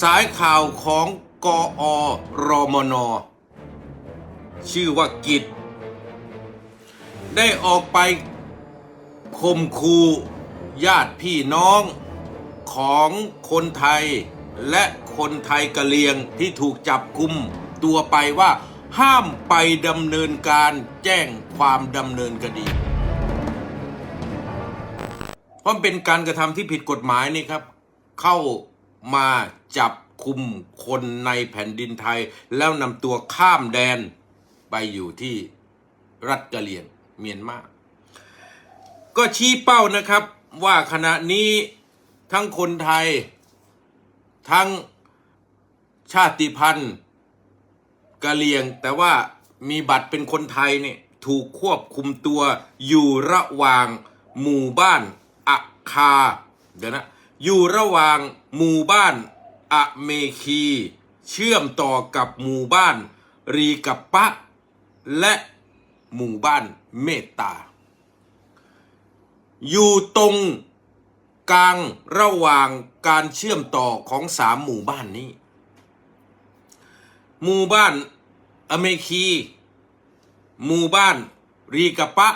สายข่าวของกอรมน ชื่อว่ากิจ ได้ออกไปข่มคูญาติพี่น้องของคนไทยและคนไทยกะเหรียงที่ถูกจับกุมตัวไปว่าห้ามไปดำเนินการแจ้งความดำเนินคดี เพราะเป็นการกระทำที่ผิดกฎหมายนี่ครับ เข้า มาจับคุมคนในแผ่นดินไทย แล้วนำตัวข้ามแดนไปอยู่ที่รัฐกะเหรี่ยงเมียนมาก็ชี้เป้านะครับว่าขณะนี้ทั้งคนไทย ทั้งชาติพันธุ์กะเหรี่ยง แต่ว่ามีบัตรเป็นคนไทยเนี่ยถูกควบคุมตัวอยู่ระหว่างหมู่บ้านอะคาเดี๋ยวนะ อยู่ระหว่างหมู่บ้านอะเมคี เชื่อมต่อกับหมู่บ้านรีกับปะ และหมู่บ้านเมตตา อยู่ตรงกลางระหว่างการเชื่อมต่อของสามหมู่บ้านนี้ หมู่บ้านอเมคี หมู่บ้านรีกะปะ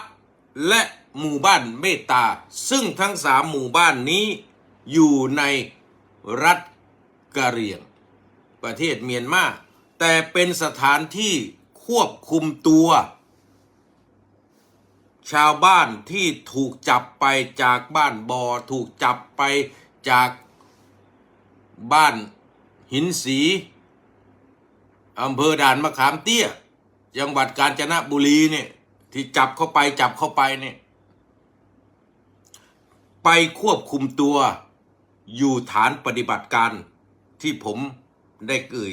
และหมู่บ้านเมตตา ซึ่งทั้งสามหมู่บ้านนี้ อยู่ในรัฐกะเหรี่ยง ประเทศเมียนมาแต่เป็นสถานที่ควบคุมตัว ชาวบ้านที่ถูกจับไปจากบ้านบอถูกจับไปจากบ้านหินสีอำเภอด่านมะขามเตี้ย จังหวัดกาญจนบุรีเนี่ยที่จับเข้าไปจับเข้าไปเนี่ยไปควบคุมตัว อยู่ฐานปฏิบัติการที่ผมได้เอ่ย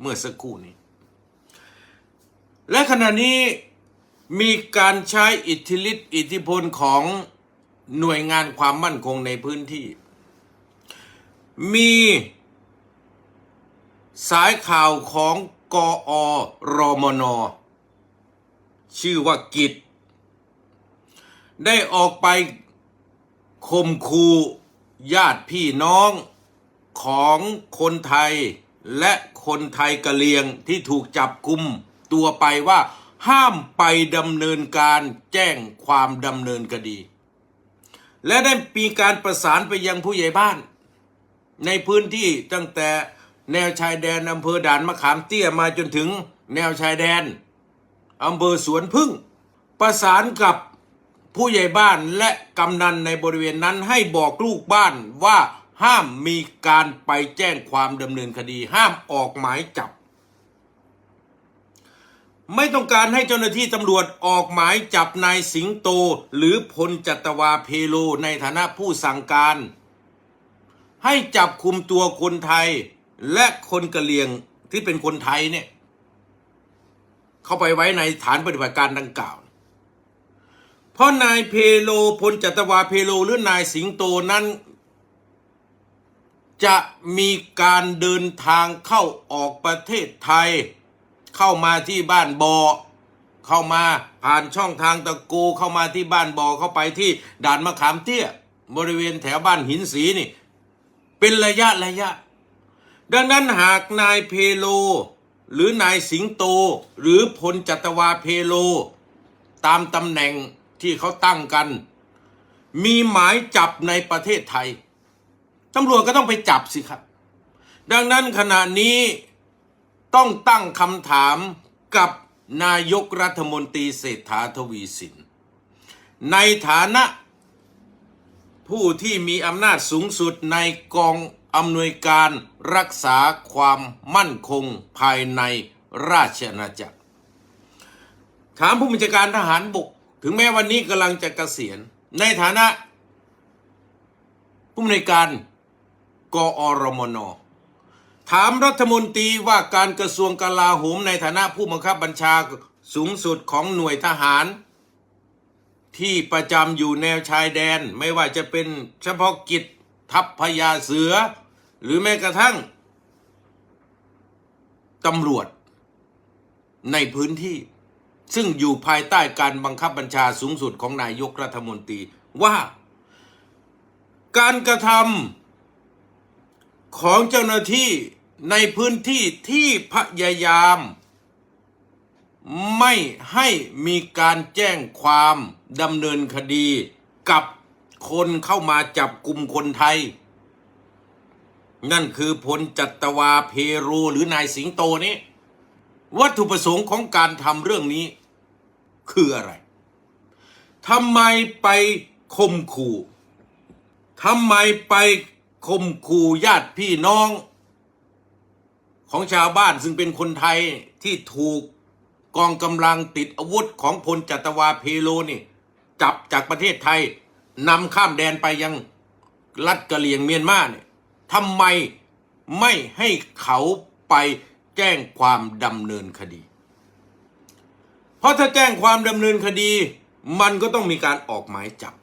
เมื่อสักครู่นี้ และขณะนี้มีการใช้อิทธิฤทธิอิทธิพลของหน่วยงานความมั่นคงในพื้นที่ มีสายข่าวของกอรมน ชื่อว่ากิจ ได้ออกไปข่มคู ญาติพี่น้องของคนไทยและคนไทยกะเหรียงที่ถูกจับกุมตัวไปว่าห้ามไปดำเนินการแจ้งความดำเนินคดี และได้มีการประสานไปยังผู้ใหญ่บ้าน ในพื้นที่ตั้งแต่แนวชายแดนอำเภอด่านมะขามเตี้ยมาจนถึงแนวชายแดนอำเภอสวนพึ่ง ประสานกับ ผู้ใหญ่บ้านและกำนันในบริเวณนั้นให้บอกลูกบ้านว่าห้ามมีการไปแจ้งความดำเนินคดี ห้ามออกหมายจับ ไม่ต้องการให้เจ้าหน้าที่ตำรวจออกหมายจับนายสิงโต หรือพลจัตวาเพโลในฐานะผู้สั่งการ ให้จับคุมตัวคนไทยและคนกะเหรี่ยงที่เป็นคนไทยเนี่ย เข้าไปไว้ในฐานปฏิบัติการดังกล่าว เพราะนายเพโลพลจัตวาเพโลหรือนายสิงโตนั้น จะมีการเดินทางเข้าออกประเทศไทย เข้ามาที่บ้านบอเข้ามาผ่านช่องทางตะโกเข้ามาที่บ้านบอเข้าไปที่ด่านมะขามเตี้ย บริเวณแถวบ้านหินสีนี่ เป็นระยะระยะ ดังนั้นหากนายเพโล หรือนายสิงโต หรือพลจัตวาเพโล ตามตำแหน่ง ที่เขาตั้งกัน มีหมายจับในประเทศไทยตำรวจก็ต้องไปจับสิครับ ดังนั้นขณะนี้ต้องตั้งคำถามกับนายกรัฐมนตรีเศรษฐาทวีสิน ในฐานะผู้ที่มีอำนาจสูงสุดในกองอำนวยการรักษาความมั่นคงภายในราชอาณาจักร ถามผู้บัญชาการทหารบก ถึงแม้วันนี้กำลังจะเกษียณ ในฐานะ ผู้อำนวยการกอรมน ถามรัฐมนตรีว่าการกระทรวงกลาโหมในฐานะผู้บังคับบัญชาสูงสุดของหน่วยทหาร ที่ประจำอยู่แนวชายแดนไม่ว่าจะเป็นเฉพาะกิจทัพพญาเสือ หรือแม้กระทั่งตำรวจในพื้นที่ ซึ่งอยู่ภายใต้การบังคับบัญชาสูงสุดของนายกรัฐมนตรีว่า การกระทของเจ้าหน้าที่ในพื้นที่ที่พยายาม ไม่ให้มีการแจ้งความดำเนินคดีกับคนเข้ามาจับกลุ่มคนไทย นั่นคือพลจัตวาเพโรหรือนายสิงโตนี้ วัตถุประสงค์ของการทำเรื่องนี้ คืออะไรทำไมไปข่มขู่ทำไมไปข่มขู่ญาติพี่น้อง ของชาวบ้านซึ่งเป็นคนไทยที่ถูกกองกำลังติดอาวุธของพลจัตวาเพโลนี่ จับจากประเทศไทยนำข้ามแดนไปยังรัฐกะเหรี่ยงเมียนมาเนี่ยทำไมไม่ให้เขาไป แจ้งความดำเนินคดี เพราะถ้าแจ้งความดำเนินคดี มันก็ต้องมีการออกหมายจับ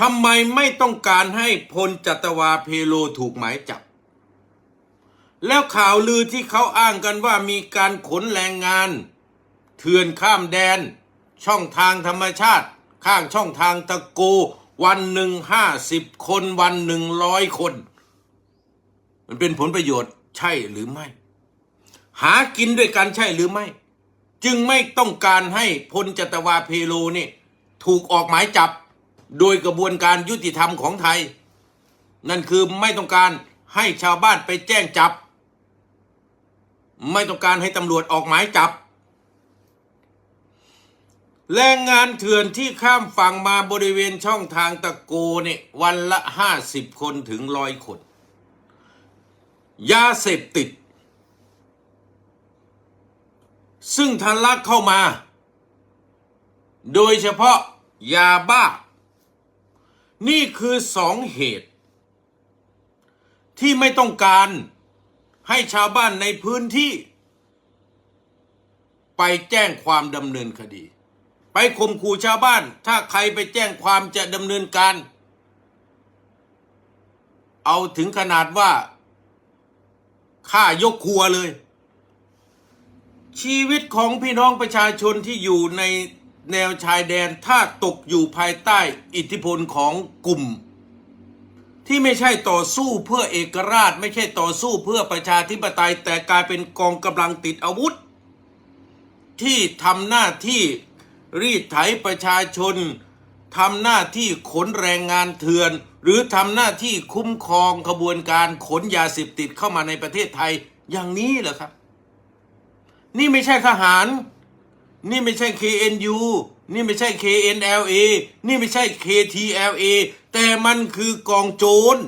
ทำไมไม่ต้องการให้พลจัตวาเพโลถูกหมายจับ แล้วข่าวลือที่เขาอ้างกันว่ามีการขนแรงงาน เถื่อนข้ามแดน ช่องทางธรรมชาติ ข้างช่องทางตะโก วันหนึ่งห้าสิบคนวันหนึ่งร้อยคน มันเป็นผลประโยชน์ใช่หรือไม่ หากินด้วยกันใช่หรือไม่ จึงไม่ต้องการให้พลจตวาเพโลนี่ถูกออกหมายจับโดยกระบวนการยุติธรรมของไทย นั่นคือไม่ต้องการให้ชาวบ้านไปแจ้งจับ ไม่ต้องการให้ตำรวจออกหมายจับ แรงงานเถื่อนที่ข้ามฝั่งมาบริเวณช่องทางตะโกเนี่ยวันละห้าสิบคนถึงร้อยคน ยาเสพติด ซึ่งทะลักเข้ามา โดยเฉพาะยาบ้า นี่คือสองเหตุ ที่ไม่ต้องการให้ชาวบ้านในพื้นที่ ไปแจ้งความดำเนินคดี ไปข่มขู่ชาวบ้าน ถ้าใครไปแจ้งความจะดำเนินการ เอาถึงขนาดว่าฆ่ายกครัวเลย ชีวิตของพี่น้องประชาชนที่อยู่ในแนวชายแดนถ้าตกอยู่ภายใต้อิทธิพลของกลุ่ม ที่ไม่ใช่ต่อสู้เพื่อเอกราชไม่ใช่ต่อสู้เพื่อประชาธิปไตย แต่กลายเป็นกองกำลังติดอาวุธ ที่ทำหน้าที่รีดไถประชาชนทำหน้าที่ขนแรงงานเถื่อน หรือทำหน้าที่คุ้มครองขบวนการขนยาเสพติดเข้ามาในประเทศไทยอย่างนี้เหรอครับ นี่ไม่ใช่ทหาร นี่ไม่ใช่ KNU นี่ไม่ใช่ KNLA นี่ไม่ใช่ KTLA แต่มันคือกองโจร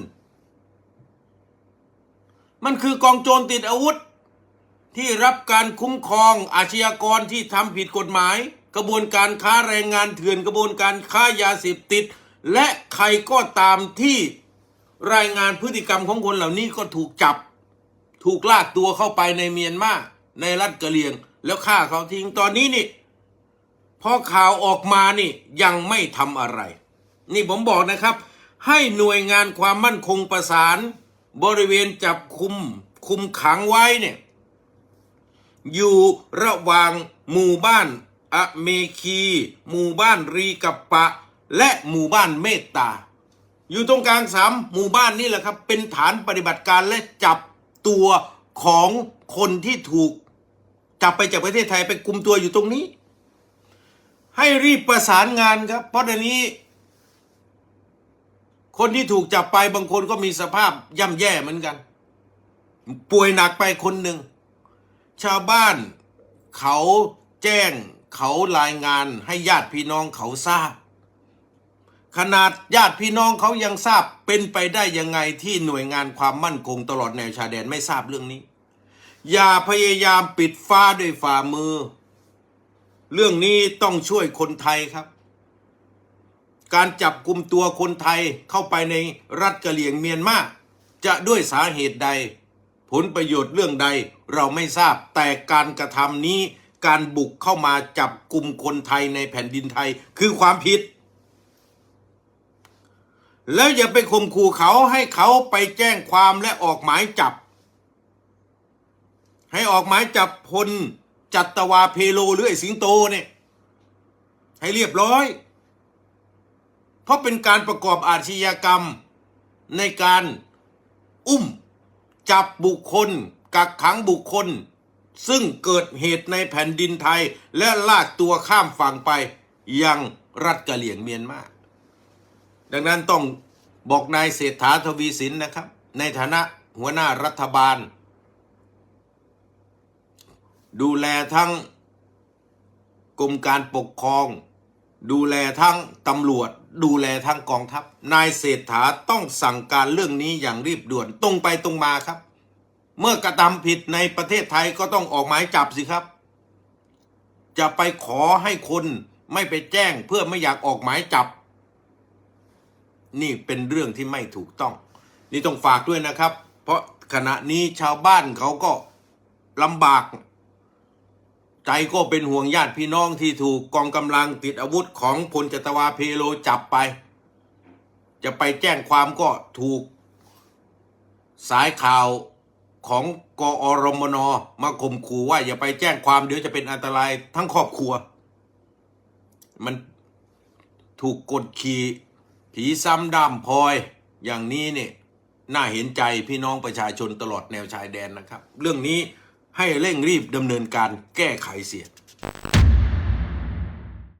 มันคือกองโจรติดอาวุธ ที่รับการคุ้มครองอาชญากรที่ทำผิดกฎหมาย กระบวนการค้าแรงงานเถื่อนกระบวนการค้ายาเสพติด และใครก็ตามที่รายงานพฤติกรรมของคนเหล่านี้ก็ถูกจับ ถูกลากตัวเข้าไปในเมียนมา ในรัฐกะเหรี่ยง แล้วฆ่าเขาทิ้งตอนนี้นี่พอข่าวออกมานี่ยังไม่ทำอะไร นี่ผมบอกนะครับ ให้หน่วยงานความมั่นคงประสาน บริเวณจับคุมคุมขังไว้เนี่ยอยู่ระหว่างหมู่บ้านอเมคี หมู่บ้านรีกับปะ และหมู่บ้านเมตตา อยู่ตรงกลางสามหมู่บ้านนี่แหละครับ เป็นฐานปฏิบัติการและจับตัวของคนที่ถูก จับไปจากประเทศไทยไปกุมตัวอยู่ตรงนี้ ให้รีบประสานงานครับ เพราะเดี๋ยวนี้ คนที่ถูกจับไปบางคนก็มีสภาพย่ำแย่เหมือนกัน ป่วยหนักไปคนหนึ่ง ชาวบ้านเขาแจ้งเขารายงานให้ญาติพี่น้องเขาทราบ ขนาดญาติพี่น้องเขายังทราบเป็นไปได้ยังไงที่หน่วยงานความมั่นคงตลอดแนวชายแดนไม่ทราบเรื่องนี้ อย่าพยายามปิดฟ้าด้วยฝ่ามือ เรื่องนี้ต้องช่วยคนไทยครับ การจับกลุ่มตัวคนไทยเข้าไปในรัฐกะเหรี่ยงเมียนมาจะด้วยสาเหตุใด ผลประโยชน์เรื่องใดเราไม่ทราบแต่การกระทำนี้การบุกเข้ามาจับกลุ่มคนไทยในแผ่นดินไทยคือความผิด แล้วอย่าไปข่มขู่เขาให้เขาไปแจ้งความและออกหมายจับ ให้ออกหมายจับพลจัตวาเพโลหรือไอ้สิงโตเนี่ยให้เรียบร้อย เพราะเป็นการประกอบอาชญากรรมในการอุ้มจับบุคคล กักขังบุคคล ซึ่งเกิดเหตุในแผ่นดินไทยและลากตัวข้ามฝั่งไปยังรัฐกะเหลี่ยงเมียนมาดังนั้นต้องบอกนายเศรษฐาทวีสินนะครับ ในฐานะหัวหน้ารัฐบาล ดูแลทั้งกรมการปกครอง ดูแลทั้งตำรวจ ดูแลทั้งกองทัพ นายเศรษฐาต้องสั่งการเรื่องนี้อย่างรีบด่วนตรงไปตรงมาครับ เมื่อกระทำผิดในประเทศไทยก็ต้องออกหมายจับสิครับ จะไปขอให้คนไม่ไปแจ้งเพื่อไม่อยากออกหมายจับ นี่เป็นเรื่องที่ไม่ถูกต้อง นี่ต้องฝากด้วยนะครับ เพราะขณะนี้ชาวบ้านเขาก็ลำบาก ใจก็เป็นห่วงญาติพี่น้องที่ถูกกองกำลังติดอาวุธของพลจตวาเพโลจับไป จะไปแจ้งความก็ถูก สายข่าวของกอรมนมาข่มขู่ว่าอย่าไปแจ้งความเดี๋ยวจะเป็นอันตรายทั้งครอบครัว มันถูกกดขี่ผีซ้ำดำพลอยอย่างนี้เนี่ยน่าเห็นใจพี่น้องประชาชนตลอดแนวชายแดนนะครับ เรื่องนี้ ให้เร่งรีบดำเนินการแก้ไขเสีย